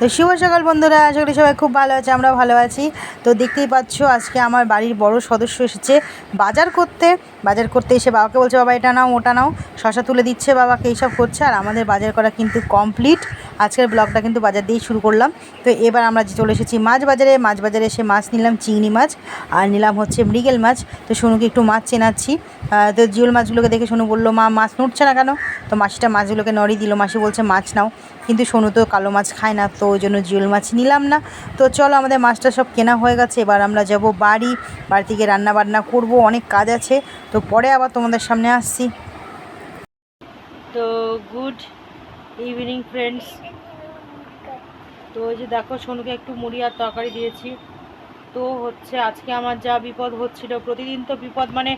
তো শুভ সকাল বন্ধুরা, আশা করি সবাই খুব ভালো আছে, আমরা ভালো আছি। তো দেখতেই পাচ্ছ, আজকে আমার বাড়ির বড় সদস্য এসেছে বাজার করতে। বাজার করতে এসে বাবাকে বলছে, বাবা, এটা নাও, ওটা নাও। শশা তুলে দিচ্ছে বাবাকে, এইসব করছে, আর আমাদের বাজার করা কিন্তু কমপ্লিট। আজকের ব্লগটা কিন্তু বাজার দিয়েই শুরু করলাম। তো এবার আমরা চলে এসেছি মাছ বাজারে মাছ বাজারে এসে মাছ নিলাম, চিংড়ি মাছ, আর নিলাম হচ্ছে মৃগেল মাছ। তো সোনুকে একটু মাছ চেনাচ্ছি। তো জিওল মাছগুলোকে দেখে সোনু বলল, মা, মাছ নড়ছে না কেন? তো মাসিটা মাছগুলোকে নড়িয়ে দিল, মাসি বলছে, মাছ নাও। কিন্তু সোনু তো কালো মাছ খায় না, তো ওই জন্য জিওল মাছ নিলাম না। তো চলো, আমাদের মাছটা সব কেনা হয়ে গেছে। এবার আমরা যাব বাড়ি বাড়ি থেকে রান্না বান্না করব, অনেক কাজ আছে। তো পরে আবার তোমাদের সামনে আসছি। তো গুড ইভিনিং ফ্রেন্ডস তো ওই যে দেখো, সোনুকে একটু মুড়ি আর তরকারি দিয়েছি। তো হচ্ছে আজকে আমার যা বিপদ হচ্ছিল, প্রতিদিন তো বিপদ মানে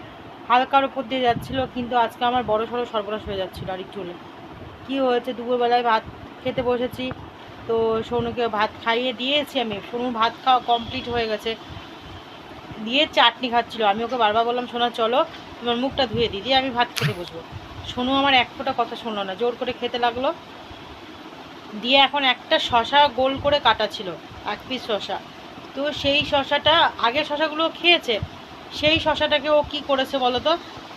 হালকার উপর দিয়ে যাচ্ছিল, কিন্তু আজকে আমার বড় সড়ো সর্বনাশ হয়ে যাচ্ছিল আর একটু কী হয়েছে? দুপুরবেলায় ভাত খেতে বসেছি। তো সোনুকে ভাত খাইয়ে দিয়েছি আমি। সোনু ভাত খাওয়া কমপ্লিট হয়ে গেছে। দিয়ে চাটনি খাচ্ছিলো। আমি ওকে বারবার বললাম শোনা চলো, তোমার মুখটা ধুয়ে দিই, দিয়ে আমি ভাত খেতে বসবো। সোনু আমার এক ফোঁটা কথা শুনলো না, জোর করে খেতে লাগল। দিয়ে এখন একটা শশা গোল করে কাটা ছিল, এক পিস শশা। তো সেই শশাটা, আগের শশাগুলো খেয়েছে, সেই শশাটাকে ও কি করেছে বলো তো?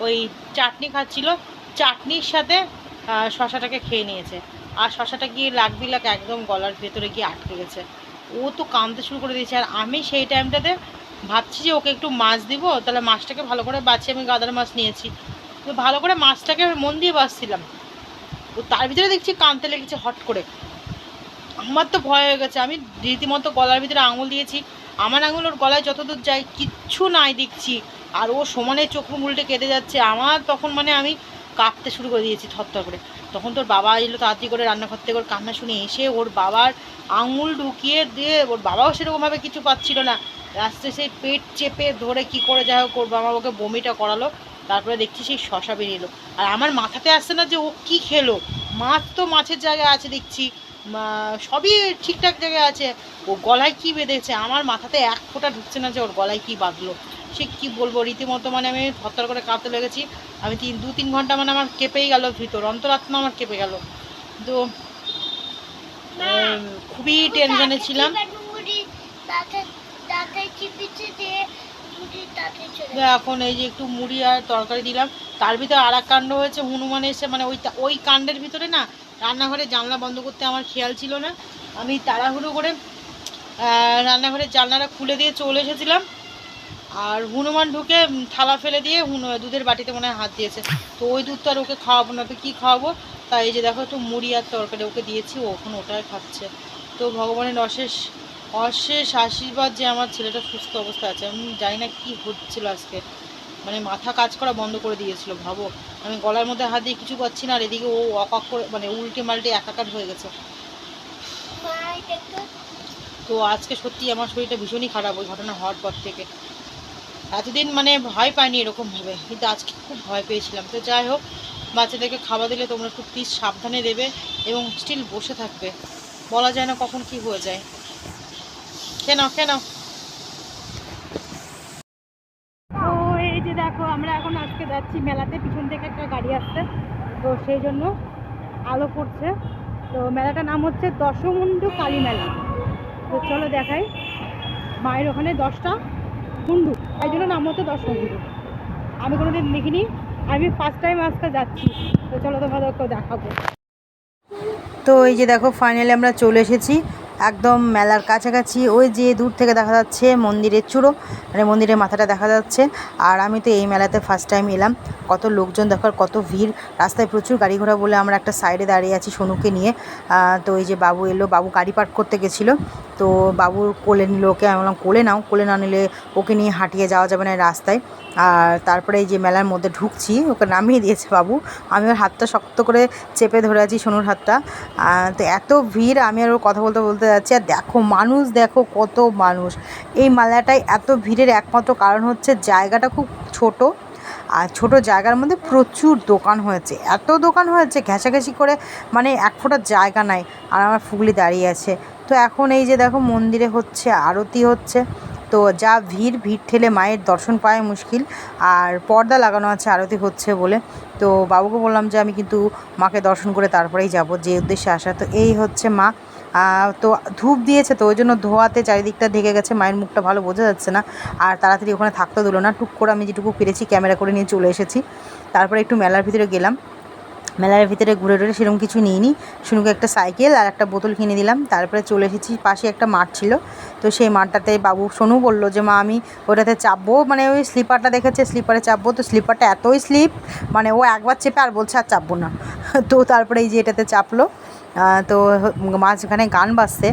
ওই চাটনি খাচ্ছিল, চাটনির সাথে শশাটাকে খেয়ে নিয়েছে। আর শশাটা গিয়ে লাগ বিলাক একদম গলার ভেতরে গিয়ে আটকে গেছে। ও তো কামতে শুরু করে দিয়েছে। আর আমি সেই টাইমটাতে ভাবছি যে ওকে একটু মাছ দিব, তাহলে মাছটাকে ভালো করে বাছি, আমি গাদার মাছ নিয়েছি। তো ভালো করে মাছটাকে মন দিয়ে বাছছিলাম। তো তার ভিতরে দেখছি কানতে লেগেছে হট করে। আমার তো ভয় হয়ে গেছে, আমি রীতিমতো গলার ভিতরে আঙুল দিয়েছি। আমার আঙুল ওর গলায় যতদূর যায় কিচ্ছু নাই দেখছি। আর ও সমানে চোখ মুখ উল্টে কেঁদে যাচ্ছে। আমার তখন মানে আমি কাঁপতে শুরু করে দিয়েছি থরথর করে। তখন তোর বাবা এলো তাড়াতাড়ি করে রান্নাঘর থেকে ওর কান্না শুনে এসে ওর বাবার আঙুল ঢুকিয়ে দিয়ে ওর বাবাও সেরকমভাবে কিছু পাচ্ছিল না। লাস্টে সেই পেট চেপে ধরে কি করে যাই হোক করব আমার ওকে বমিটা করালো তারপরে দেখছি সেই শশা বেরিয়ে এলো। আর আমার মাথাতে আসছে না যে ও কি খেলো মাছ তো মাছের জায়গায় আছে দেখছি সবই ঠিকঠাক জায়গায় আছে। ও গলায় কি বেঁধেছে? আমার মাথাতে এক ফোঁটা ঢুকছে না যে ওর গলায় কি বাঁধলো। সে কি বলব রীতিমতো মানে আমি থরথর করে কাঁপতে লেগেছি। আমি তিন দু তিন ঘণ্টা মানে আমার কেঁপেই গেল ভিতর অন্তরাত্মা আমার কেঁপে গেল। তো খুবই টেনশনে ছিলাম। এখন এই যে একটু মুড়ি আর তরকারি দিলাম, তার ভিতরে আর কাণ্ড হয়েছে, হনুমান এসে মানে ওই ওই কাণ্ডের ভিতরে না রান্নাঘরে জানলা বন্ধ করতে আমার খেয়াল ছিল না। আমি তাড়াহুড়ো করে রান্নাঘরের জানলাটা খুলে দিয়ে চলে এসেছিলাম। আর হনুমান ঢুকে থালা ফেলে দিয়ে হুন, দুধের বাটিতে মনে হাত দিয়েছে। তো ওই দুধটা আর ওকে খাওয়াবো না, তো কী খাওয়াবো? তাই এই যে দেখো একটু মুড়ি আর তরকারি ওকে দিয়েছি, ও এখন ওটাই খাচ্ছে। তো ভগবানের অশেষ অশেষ আশীর্বাদ যে আমার ছেলেটা সুস্থ অবস্থা আছে। আমি জানি না কী হচ্ছিল আজকে। মানে মাথা কাজ করা বন্ধ করে দিয়েছিল ভাবো। আমি গলার মধ্যে হাত দিয়ে কিছু পাচ্ছি না আর এদিকে ও অকাক করে মানে উল্টে মাল্টে একাকার হয়ে গেছে। তো আজকে সত্যি আমার শরীরটা ভীষণই খারাপ ওই ঘটনা হওয়ার পর থেকে। এতদিন মানে ভয় পাইনি এরকমভাবে কিন্তু আজকে খুব ভয় পেয়েছিলাম। তো যাই হোক বাচ্চাদেরকে খাওয়া দিলে তোমরা একটু প্লিজ সাবধানে দেবে এবং স্টিল বসে থাকবে। বলা যায় না কখন কি হয়ে যায়। কেন কেন তো এই যে দেখো আমরা এখন আজকে যাচ্ছি মেলাতে। পিছন থেকে একটা গাড়ি আসছে। তো সেই জন্য আলো পড়ছে। তো মেলাটার নাম হচ্ছে দশমুন্ডু কালী মেলা। তো চলো দেখাই। মায়ের ওখানে দশটা মুন্ডু। তাই জন্য নাম হচ্ছে দশমুন্ডু। আমি কোনোদিন দেখিনি। আমি ফার্স্ট টাইম আজকে যাচ্ছি। তো চলো তোমাদেরকেও দেখাবো। তো এই যে দেখো ফাইনালি আমরা চলে এসেছি। একদম মেলার কাছাকাছি, ওই যে দূর থেকে দেখা যাচ্ছে মন্দিরের চূড়ো মানে মন্দিরের মাথাটা দেখা যাচ্ছে। আর আমি তো এই মেলাতে ফার্স্ট টাইম এলাম। কত লোকজন দেখার কত ভিড়। রাস্তায় প্রচুর গাড়ি ঘোড়া বলে আমরা একটা সাইডে দাঁড়িয়ে আছি সোনুকে নিয়ে। তো এই যে বাবু এলো, বাবু গাড়ি পার্ক করতে গেছিল। তো বাবুর কোলে নিল ওকে, আমি বললাম, কোলে নাও। কোলে না নিলে ওকে নিয়ে হাঁটিয়ে যাওয়া যাবে না রাস্তায়। আর তারপরে এই যে মেলার মধ্যে ঢুকছি, ওকে নামিয়ে দিয়েছে বাবু। আমি ওর হাতটা শক্ত করে চেপে ধরে আছি সোনুর হাতটা। তো এত ভিড়, আমি আর ওর কথা বলতে বলতে যাচ্ছি। আর দেখো, মানুষ, দেখো কত মানুষ। এই মেলাটায় এত ভিড়ের একমাত্র কারণ হচ্ছে জায়গাটা খুব ছোট। আর ছোট জায়গার মধ্যে প্রচুর দোকান হয়েছে। এত দোকান হয়েছে, ঘেঁষাঘেঁষি করে মানে এক ফোঁটা জায়গা নাই। আর আমার ফুগলি দাঁড়িয়ে আছে। তো এখন এই যে দেখো, মন্দিরে হচ্ছে, আরতি হচ্ছে। তো যা ভিড় ভিড় ঠেলে মায়ের দর্শন পাওয়া মুশকিল। আর পর্দা লাগানো আছে, আরতি হচ্ছে বলে। তো বাবুকে বললাম যে আমি কিন্তু মাকে দর্শন করে তারপরেই যাব, যে উদ্দেশ্যে আসা। তো এই হচ্ছে মা। তো ধূপ দিয়েছে তো, ওই জন্য ধোয়াতে চারিদিকটা ঢেকে গেছে, মায়ের মুখটা ভালো বোঝা যাচ্ছে না। আর তাড়াতাড়ি ওখানে থাকতে দিলো না, টুক করে আমি যেটুকু পেরেছি, ক্যামেরা করে নিয়ে চলে এসেছি। তারপরে একটু মেলার ভিতরে গেলাম। মেলার ভিতরে ঘুরে টুরে সেরকম কিছু নিইনি। শুনুকে একটা সাইকেল আর একটা বোতল কিনে দিলাম। তারপরে চলে এসেছি পাশে একটা মাঠ ছিল। তো সেই মাঠটাতে বাবু সোনু বলল যে, মা, আমি ওটাতে চাপবো। মানে ওই স্লিপারটা দেখেছে, স্লিপারে চাপবো। তো স্লিপারটা এতই স্লিপ মানে ও একবার চেপে আর বলছে, আর চাপবো না। তো তারপরে এই যে এটাতে চাপলো। তো মাঝখানে গান বাজছে।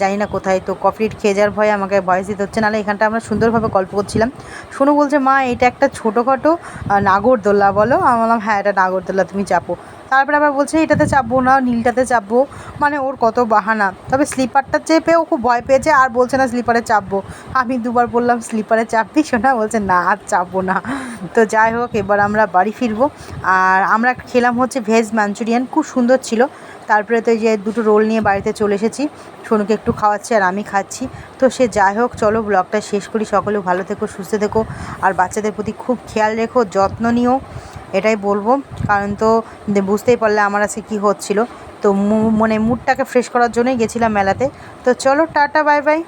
জানি না কোথায়, তো কফিট খেয়ে যাওয়ার ভয়ে আমাকে ভয়েস দিতে হচ্ছে। নাহলে এখানটা আমরা সুন্দরভাবে গল্প করছিলাম। শোনো বলছে, মা, এটা একটা ছোটোখাটো নাগরদোল্লা বলো? আমি বললাম হ্যাঁ এটা নাগরদোল্লা তুমি চাপো। তারপরে আবার বলছে, এটাতে চাপবো না, নীলটাতে চাপবো। মানে ওর কত বাহানা। তবে স্লিপারটা চেপে ও খুব ভয় পেয়েছে, আর বলছে না স্লিপারে চাপবো। আমি দুবার বললাম, স্লিপারে চাপবি? শোনা বলছে, না, আর চাপবো না। তো যাই হোক, এবার আমরা বাড়ি ফিরবো। আর আমরা খেলাম হচ্ছে ভেজ মাঞ্চুরিয়ান, খুব সুন্দর ছিল। তারপরে তো যে দুটো রোল নিয়ে বাড়িতে চলে এসেছি, সোনুকে একটু খাওয়াচ্ছি আর আমি খাচ্ছি। তো সে যাই হোক, চলো ব্লগটা শেষ করি। সকলেও ভালো থেকো, সুস্থ থেকো। আর বাচ্চাদের প্রতি খুব খেয়াল রেখো, যত্ন নিও, এটাই বলব। কারণ তো বুঝতেই পারলে আমার আজকে কী হচ্ছিল। তো মানে মুডটাকে ফ্রেশ করার জন্যই গেছিলাম মেলাতে। তো চলো, টাটা বাই বাই